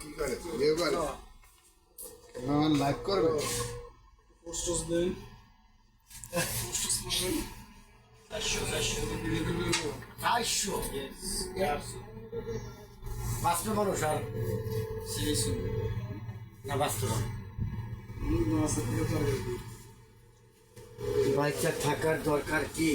কি করে? লাইভ করবে? পোস্টস দেন পোস্টস নেবেন চারশো বাস্তব মানুষ আর না বাস্তব বাচ্চা থাকার দরকার কি?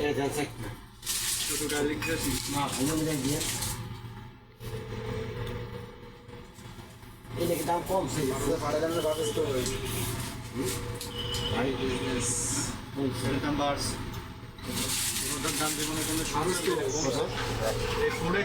এটা না না কি দাম কম সেই ভাড়া জানলে ভাবে তো ভাই বিজনেস বার্স ওটার দাম জীবনে কোনো সমস্যা নেই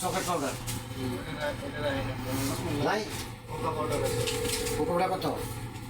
চকলেট পাউডার নাই কোকা পাউডার আছে কোকোটা কত